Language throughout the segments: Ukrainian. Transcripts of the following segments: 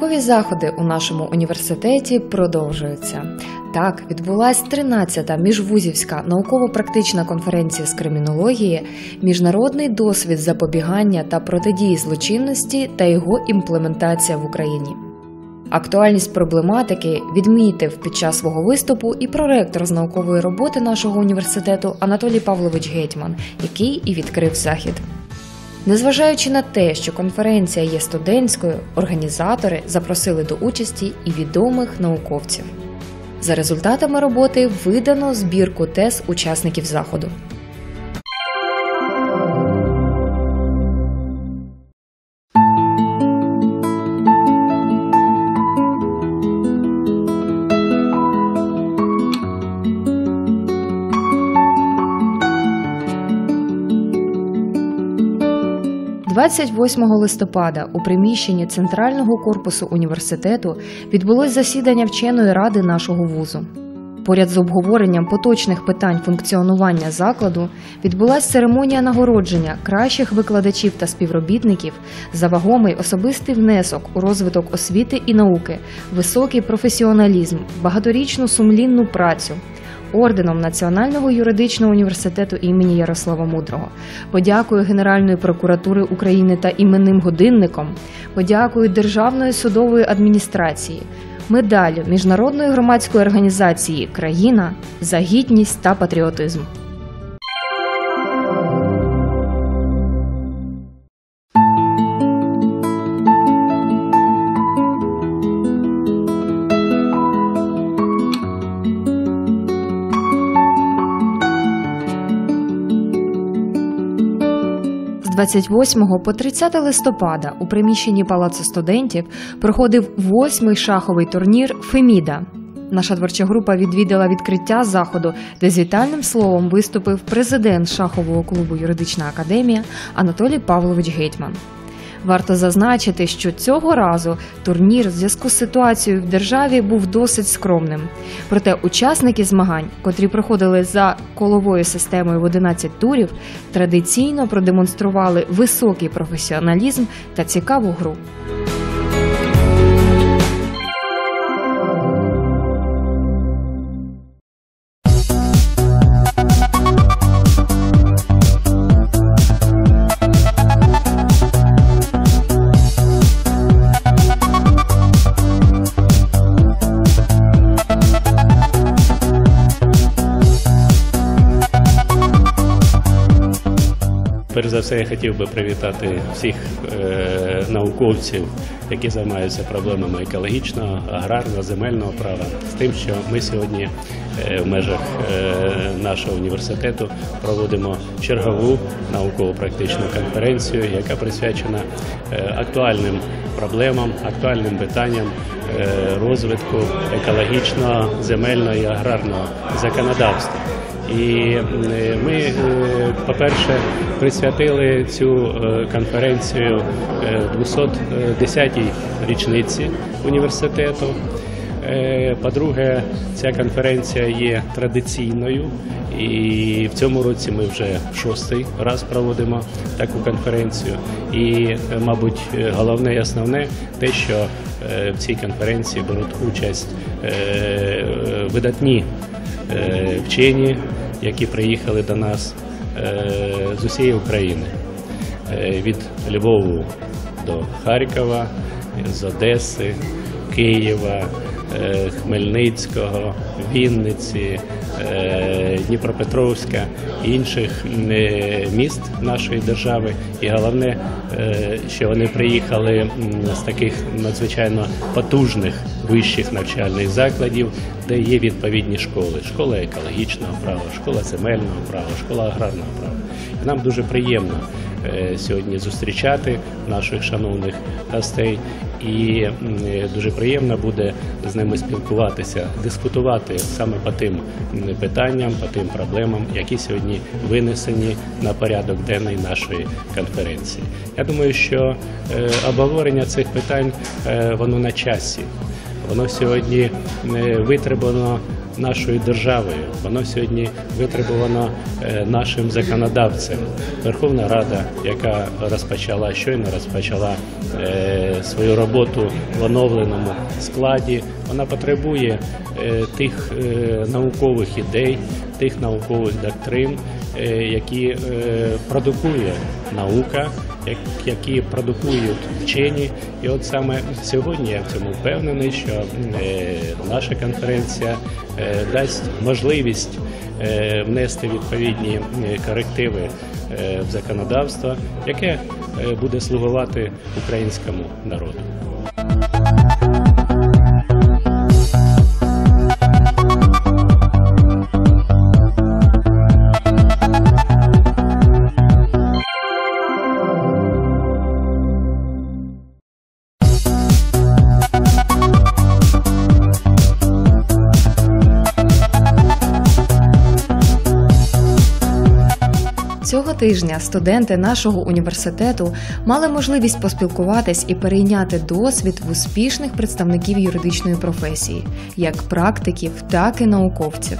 Наукові заходи у нашому університеті продовжуються. Так, відбулася 13-та міжвузівська науково-практична конференція з кримінології, міжнародний досвід запобігання та протидії злочинності та його імплементація в Україні. Актуальність проблематики відмітив під час свого виступу і проректор з наукової роботи нашого університету Анатолій Павлович Гетьман, який і відкрив захід. Незважаючи на те, що конференція є студентською, організатори запросили до участі і відомих науковців. За результатами роботи видано збірку тез учасників заходу. – 28 листопада у приміщенні центрального корпусу університету відбулось засідання вченої ради нашого вузу. Поряд з обговоренням поточних питань функціонування закладу відбулася церемонія нагородження кращих викладачів та співробітників за вагомий особистий внесок у розвиток освіти і науки, високий професіоналізм, багаторічну сумлінну працю. Орденом Національного юридичного університету імені Ярослава Мудрого, Подякую Генеральної прокуратури України та іменним годинником, Подякую Державної судової адміністрації, Медалю Міжнародної громадської організації Країна за гідність та патріотизм. 28 по 30 листопада у приміщенні Палацу студентів проходив восьмий шаховий турнір Феміда. Наша творча група відвідала відкриття заходу, де з вітальним словом виступив президент шахового клубу Юридична академія Анатолій Павлович Гетьман. Варто зазначити, що цього разу турнір в зв'язку з ситуацією в державі був досить скромним. Проте учасники змагань, котрі проходили за коловою системою в 11 турів, традиційно продемонстрували високий професіоналізм та цікаву гру. Перш за все, я хотів би привітати всіх е, науковців, які займаються проблемами екологічного, аграрного, земельного права, з тим, що ми сьогодні е, в межах е, нашого університету проводимо чергову науково-практичну конференцію, яка присвячена е, актуальним проблемам, актуальним питанням е, розвитку екологічного, земельного і аграрного законодавства. І е, ми, е, по-перше, присвятили цю е, конференцію е, 210-й річниці університету. По-друге, ця конференція є традиційною, і в цьому році ми вже шостий раз проводимо таку конференцію. І, мабуть, головне і основне те, що в цій конференції беруть участь видатні вчені, які приїхали до нас е, з усієї України, Е, від Львову до Харкова, з Одеси, Києва, е, Хмельницького, Вінниці, Дніпропетровська інших міст нашої держави. І головне, е, що вони приїхали з таких надзвичайно потужних вищих навчальних закладів, де є відповідні школи: школа екологічного права, школа земельного права, школа аграрного права. І нам дуже приємно е, сьогодні зустрічати наших шановних гостей, і е, дуже приємно буде з ними спілкуватися, дискутувати саме по тим питанням, по тим проблемам, які сьогодні винесені на порядок денний нашої конференції. Я думаю, що е, обговорення цих питань е, воно на часі. Воно сьогодні витребано нашою державою. Воно сьогодні витребувано е, нашим законодавцем. Верховна Рада, яка розпочала щойно розпочала е, свою роботу в оновленому складі, вона потребує е, тих наукових ідей, тих наукових доктрин, які продукує наука, які продукують вчені. І от саме сьогодні я в цьому впевнений, що наша конференція е, дасть можливість е, внести відповідні е, корективи в законодавство, яке буде слугувати українському народу. Цього тижня студенти нашого університету мали можливість поспілкуватись і перейняти досвід в успішних представників юридичної професії, як практиків, так і науковців.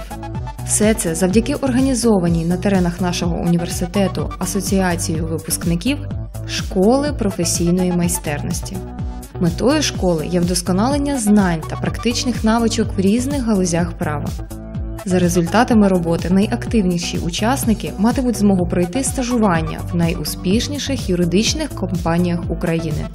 Все це завдяки організованій на теренах нашого університету асоціацією випускників школи професійної майстерності. Метою школи є вдосконалення знань та практичних навичок в різних галузях права. За результатами роботи найактивніші учасники матимуть змогу пройти стажування в найуспішніших юридичних компаніях України.